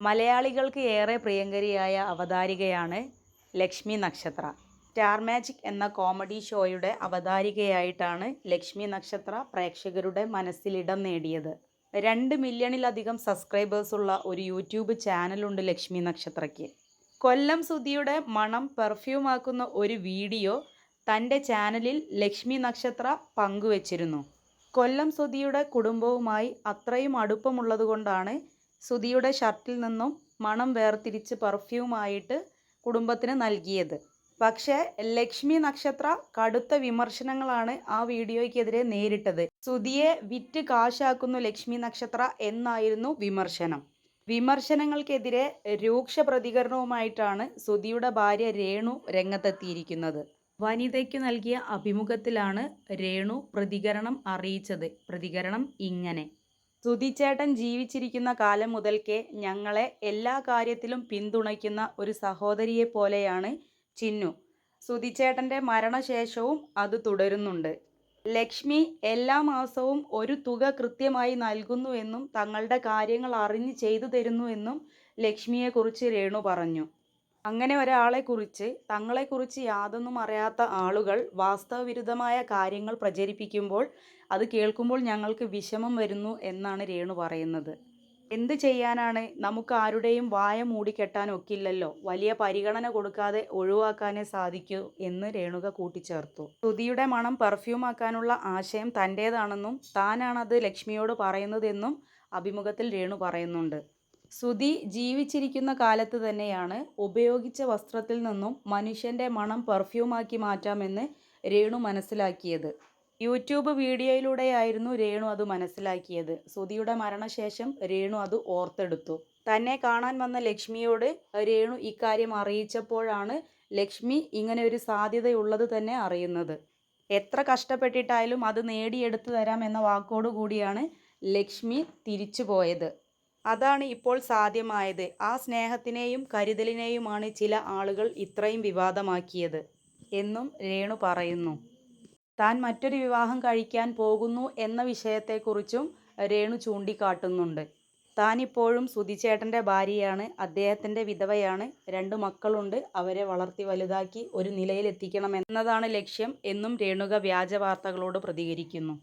മലയാളികൾക്ക് ഏറെ പ്രിയങ്കരിയായ അവതാരികയാണ് ലക്ഷ്മി നക്ഷത്ര. സ്റ്റാർ മാജിക് എന്ന കോമഡി ഷോയുടെ അവതാരികയായിട്ടാണ് ലക്ഷ്മി നക്ഷത്ര പ്രേക്ഷകരുടെ മനസ്സിലിടം നേടിയത്. രണ്ട് മില്യണിലധികം സബ്സ്ക്രൈബേഴ്സുള്ള ഒരു യൂട്യൂബ് ചാനലുണ്ട് ലക്ഷ്മി നക്ഷത്രയ്ക്ക്. കൊല്ലം സുധിയുടെ മണം പെർഫ്യൂമാക്കുന്ന ഒരു വീഡിയോ തന്റെ ചാനലിൽ ലക്ഷ്മി നക്ഷത്ര പങ്കുവച്ചിരുന്നു. കൊല്ലം സുധിയുടെ കുടുംബവുമായി അത്രയും അടുപ്പമുള്ളതുകൊണ്ടാണ് സുധിയുടെ ഷർട്ടിൽ നിന്നും മണം വേർതിരിച്ച് പെർഫ്യൂമായിട്ട് കുടുംബത്തിന് നൽകിയത്. പക്ഷേ ലക്ഷ്മി നക്ഷത്ര കടുത്ത വിമർശനങ്ങളാണ് ആ വീഡിയോയ്ക്കെതിരെ നേരിട്ടത്. സുധിയെ വിറ്റ് കാശാക്കുന്നു ലക്ഷ്മി നക്ഷത്ര എന്നായിരുന്നു വിമർശനം. വിമർശനങ്ങൾക്കെതിരെ രൂക്ഷ പ്രതികരണവുമായിട്ടാണ് സുധിയുടെ ഭാര്യ രേണു രംഗത്തെത്തിയിരിക്കുന്നത്. വനിതയ്ക്ക് നൽകിയ അഭിമുഖത്തിലാണ് രേണു പ്രതികരണം അറിയിച്ചത്. പ്രതികരണം ഇങ്ങനെ. സുധിച്ചേട്ടൻ ജീവിച്ചിരിക്കുന്ന കാലം മുതൽക്കേ ഞങ്ങളെ എല്ലാ കാര്യത്തിലും പിന്തുണയ്ക്കുന്ന ഒരു സഹോദരിയെ പോലെയാണ് ചിന്നു. സുധിച്ചേട്ടന്റെ മരണശേഷവും അത് തുടരുന്നുണ്ട്. ലക്ഷ്മി എല്ലാ മാസവും ഒരു തുക കൃത്യമായി നൽകുന്നുവെന്നും തങ്ങളുടെ കാര്യങ്ങൾ അറിഞ്ഞ് ചെയ്തു തരുന്നുവെന്നും ലക്ഷ്മിയെക്കുറിച്ച് രേണു പറഞ്ഞു. അങ്ങനെ ഒരാളെക്കുറിച്ച് തങ്ങളെക്കുറിച്ച് യാതൊന്നും അറിയാത്ത ആളുകൾ വാസ്തവവിരുദ്ധമായ കാര്യങ്ങൾ പ്രചരിപ്പിക്കുമ്പോൾ അത് കേൾക്കുമ്പോൾ ഞങ്ങൾക്ക് വിഷമം വരുന്നു എന്നാണ് രേണു പറയുന്നത്. എന്ത് ചെയ്യാനാണ്? നമുക്ക് ആരുടെയും വായ മൂടിക്കെട്ടാൻ ഒക്കില്ലല്ലോ. വലിയ പരിഗണന കൊടുക്കാതെ ഒഴിവാക്കാനേ സാധിക്കൂ എന്ന് രേണുക കൂട്ടിച്ചേർത്തു. ശ്രുതിയുടെ മണം പെർഫ്യൂം ആക്കാനുള്ള ആശയം തന്റേതാണെന്നും താനാണത് ലക്ഷ്മിയോട് പറയുന്നതെന്നും അഭിമുഖത്തിൽ രേണു പറയുന്നുണ്ട്. സുധി ജീവിച്ചിരിക്കുന്ന കാലത്ത് തന്നെയാണ് ഉപയോഗിച്ച വസ്ത്രത്തിൽ നിന്നും മനുഷ്യന്റെ മണം പെർഫ്യൂമാക്കി മാറ്റാമെന്ന് രേണു മനസ്സിലാക്കിയത്. യൂട്യൂബ് വീഡിയോയിലൂടെയായിരുന്നു രേണു അത് മനസ്സിലാക്കിയത്. സുധിയുടെ മരണശേഷം രേണു അത് ഓർത്തെടുത്തു. തന്നെ കാണാൻ വന്ന ലക്ഷ്മിയോട് രേണു ഇക്കാര്യം അറിയിച്ചപ്പോഴാണ് ലക്ഷ്മി ഇങ്ങനെ ഒരു സാധ്യതയുള്ളത് തന്നെ അറിയുന്നത്. എത്ര കഷ്ടപ്പെട്ടിട്ടായാലും അത് നേടിയെടുത്തു തരാം എന്ന വാക്കോടുകൂടിയാണ് ലക്ഷ്മി തിരിച്ചു പോയത് അതാണ് ഇപ്പോൾ സാധ്യമായത്. ആ സ്നേഹത്തിനെയും കരുതലിനെയുമാണ് ചില ആളുകൾ ഇത്രയും വിവാദമാക്കിയത് എന്നും രേണു പറയുന്നു. താൻ മറ്റൊരു വിവാഹം കഴിക്കാൻ പോകുന്നു എന്ന വിഷയത്തെക്കുറിച്ചും രേണു ചൂണ്ടിക്കാട്ടുന്നുണ്ട്. താനിപ്പോഴും സുധിച്ചേട്ടന്റെ ഭാര്യയാണ്. അദ്ദേഹത്തിന്റെ വിധവയാണ്. രണ്ട് മക്കളുണ്ട്. അവരെ വളർത്തി വലുതാക്കി ഒരു നിലയിലെത്തിക്കണം എന്നതാണ് ലക്ഷ്യം എന്നും രേണുക വ്യാജ വാർത്തകളോട് പ്രതികരിക്കുന്നു.